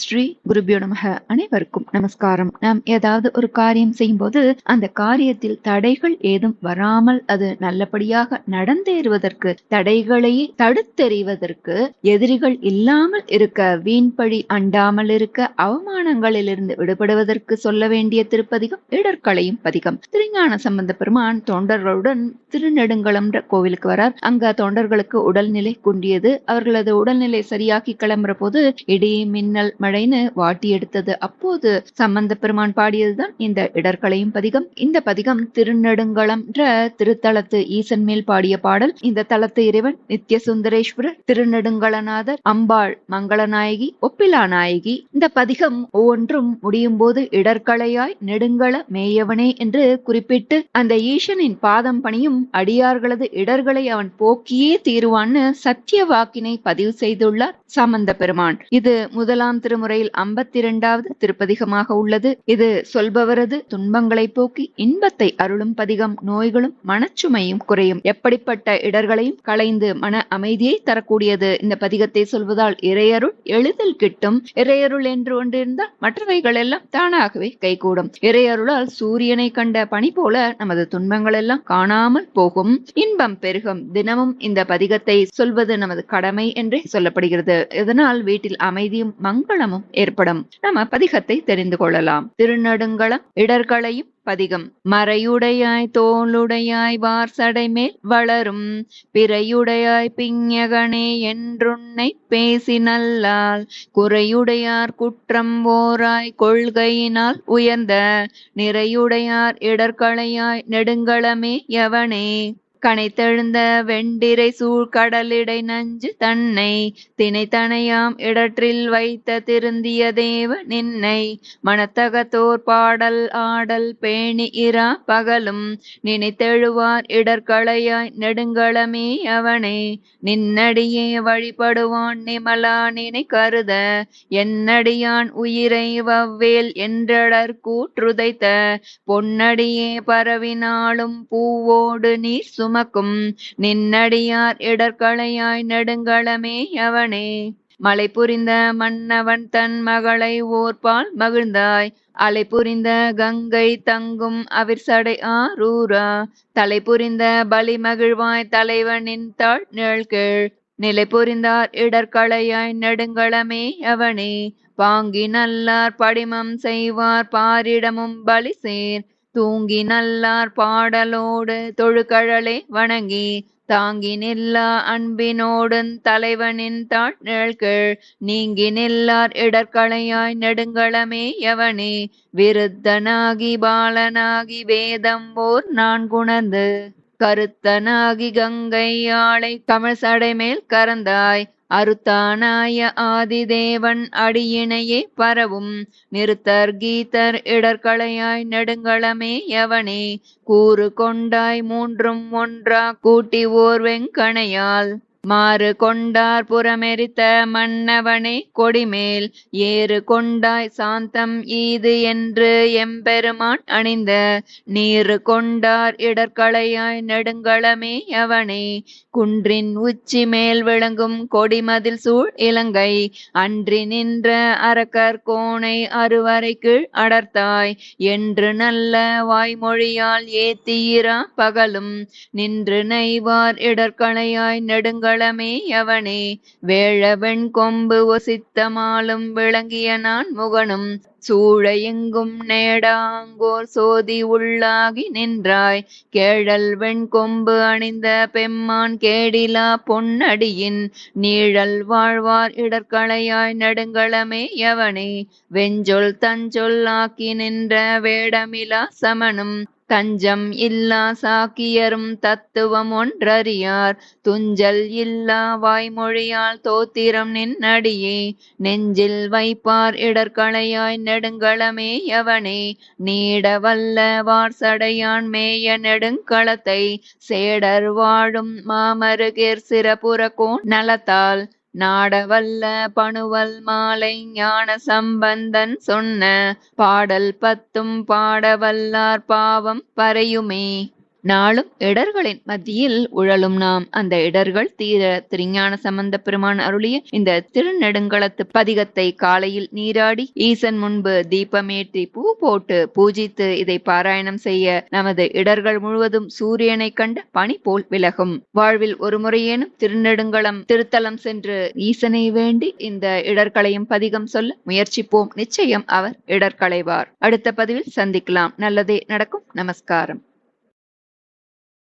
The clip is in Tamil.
ஸ்ரீ குருபியோ நமக அனைவருக்கும் நமஸ்காரம். நாம் ஏதாவது ஒரு காரியம் செய்யும்போது அந்த காரியத்தில் தடைகள் ஏதும் வராமல் அது நல்லபடியாக நடந்தேறுவதற்கு தடைகளையே தடுத்தெறிவதற்கு எதிரிகள் இல்லாமல் இருக்க வீண்பழி அண்டாமல் இருக்க அவமானங்களிலிருந்து விடுபடுவதற்கு சொல்ல வேண்டிய திருப்பதிகம் இடர்களையும் பதிகம். திருஞான சம்பந்த பெருமான் தொண்டர்களுடன் திருநெடுங்களம்ன்ற கோவிலுக்கு வரார். அங்க தொண்டர்களுக்கு உடல்நிலை குன்றியது அவர்களது உடல்நிலை சரியாக்கி கிளம்புற போது இடி மின்னல் மழைன்னு வாட்டி எடுத்தது. அப்போது சம்பந்த பெருமான் பாடியதுதான் இந்த இடர்களையும் பதிகம். இந்த பதிகம் திருநெடுங்களம்ன்ற திருத்தலத்து ஈசன் மேல் பாடிய பாடல். இந்த தலத்து இறைவன் நித்ய சுந்தரேஸ்வரர் திருநெடுங்கலநாதர் அம்பாள் மங்களநாயகி ஒப்பிலா நாயகி. இந்த பதிகம் ஒவ்வொன்றும் முடியும் போது இடர்களையாய் நெடுங்கள மேயவனே என்று குறிப்பிட்டு அந்த ஈசனின் பாதம் பணியும் அடியார்களது இடர்களை அவன் போக்கியே தீருவான்னு சத்திய வாக்கினை பதிவு செய்துள்ளார் சம்பந்த பெருமான் இது முதலாம் திரு திருமுறையில் ஐம்பத்தி இரண்டாவது திருப்பதிகமாக உள்ளது. இது சொல்பவரது துன்பங்களை போக்கி இன்பத்தை அருளும் பதிகம். நோய்களும் மனச்சுமையும் குறையும். எப்படிப்பட்ட இடர்களையும் களைந்து மன அமைதியை தரக்கூடியது. இந்த பதிகத்தை சொல்வதால் இறையருள் எளிதில் கிட்டும். இறையருள் என்று ஒன்றிருந்தால் மற்றவைகள் எல்லாம் தானாகவே கைகூடும். இறையருளால் சூரியனை கண்ட பணி போல நமது துன்பங்கள் எல்லாம் காணாமல் போகும். இன்பம் பெருகும். தினமும் இந்த பதிகத்தை சொல்வது நமது கடமை என்றே சொல்லப்படுகிறது. இதனால் வீட்டில் அமைதியும் மங்களமும் ஏற்படும். நம்ம பதிகத்தை தெரிந்து கொள்ளலாம். திருநடுங்களம் இடர்களையும் பதிகம். மறையுடையாய் தோளுடையாய் வார்சடை மேல் வளரும். பிறையுடையாய் பிஞகனே என்றுன்னை பேசி நல்லால். குறையுடையார் குற்றம் ஓராய் கொள்கையினால் உயர்ந்த. நிறையுடையார் இடர்களையாய் நெடுங்களமே எவனே கனைத்தெழுந்த வெண்டிரை சூழ்கடலிடை நஞ்சு தன்னை திணைத்தனையாம் இடற்றில் வைத்த திருந்திய தேவ நின்னை. மனத்தகத்தோர் பாடல் ஆடல் பேணி இரா பகலும் நினைத்தெழுவார் இடர்களையாய் நெடுங்களமே அவனே. நின்னடியே வழிபடுவான் நிமலா நினை கருத என்னடியான் உயிரை வவ்வேல் என்றடர் கூற்றுதைத்த. பொன்னடியே பரவினாலும் பூவோடு நீர் சும் உமக்கும் நின்னடியார் இடர்களையாய் நெடுங்களமே அவனே. மலை புரிந்த மன்னவன் தன் மகளை ஓர்பால் மகிழ்ந்தாய். அலை புரிந்த கங்கை தங்கும் அவிர் சடை ஆரூரா. தலை புரிந்த பலி மகிழ்வாய் தலைவனின் தாழ் நிழல்கீழ். நிலை புரிந்தார் இடர்களையாய் நெடுங்களமே அவனே. பாங்கி நல்லார் படிமம் செய்வார் பாரிடமும் பலி சேர். தூங்கி நல்லார் பாடலோடு தொழுகழலை வணங்கி தாங்கி நில்லா அன்பினோடும் தலைவனின் தாழ் நீங்கி நில்லார் இடர்களையாய் நெடுங்களமே எவனே விருத்தனாகி பாலனாகி வேதம் ஓர் நான் குணந்து கருத்தனாகி கங்கை ஆளை கமல் சடை மேல் கறந்தாய் அருத்தானாய ஆதிதேவன் அடியினையே பரவும். நிறுத்தர் கீதர் இடர்களையாய் நெடுங்களமே எவனே கூறு கொண்டாய் மூன்றும் ஒன்றா கூட்டி ஓர் வெங்கணையால் மாறு கொண்டார் புறமெரித்த மன்னவனே கொடிமேல் ஏறு கொண்டாய் சாந்தம் ஈது என்று எம்பெருமான் அணிந்த நீரு கொண்டார் இடர்களையாய் நெடுங்களமே அவனே. குன்றின் உச்சி மேல் விளங்கும் கொடிமதில் சூழ் இலங்கை அன்றி நின்ற அரக்கர் கோணை அறுவரை அடர்த்தாய். என்று நல்ல வாய்மொழியால் ஏத்தீரா பகலும் நின்று நெய்வார் இடர்களையாய் நெடுங்க மங்களமே அவனே வேழவெண் கொம்பு ஒசித்தமாலும் விளங்கிய நான் முகனும் சூழ எங்கும் நேடாங்கோர் சோதி உள்ளாகி நின்றாய். கேழல் வெண் கொம்பு அணிந்த பெம்மான் கேடிலா பொன்னடியின் நீழல் வாழ்வார் இடர்களையாய் நடுங்களமே எவனே வெஞ்சொல் தஞ்சொல் ஆக்கி நின்ற வேடமிலா சமனும் தஞ்சம் இல்லா சாக்கியரும் தத்துவம் ஒன்றறியார். துஞ்சல் இல்லா வாய்மொழியால் தோத்திரம் நின்னடியே. நெஞ்சில் வைப்பார் இடர்களையாய் நெடுங்களமே எவனே நீட வல்ல வார்சடையான் மேய நெடுங்களத்தை. சேடர் வாழும் மாமருகேர் சிறப்புறக்கோன் நலத்தால். நாடவல்ல பணுவல் மாலை ஞான சம்பந்தன் சொன்ன பாடல் பத்தும் பாடவல்லார் பாவம் பறையுமே. நாளும் இடர்களின் மத்தியில் உழலும் நாம். அந்த இடர்கள் தீர திருஞான சம்பந்த பெருமான் அருளிய இந்த திருநெடுங்களத்து பதிகத்தை காலையில் நீராடி ஈசன் முன்பு தீபமேற்றி பூ போட்டு பூஜித்து இதை பாராயணம் செய்ய நமது இடர்கள் முழுவதும் சூரியனை கண்ட பனி போல் விலகும். வாழ்வில் ஒரு முறையேனும் திருநெடுங்களம் திருத்தலம் சென்று ஈசனை வேண்டி இந்த இடர்களையும் பதிகம் சொல்ல முயற்சிப்போம். நிச்சயம் அவர் இடர்களைவார். அடுத்த பதிவில் சந்திக்கலாம். நல்லதே நடக்கும். நமஸ்காரம்.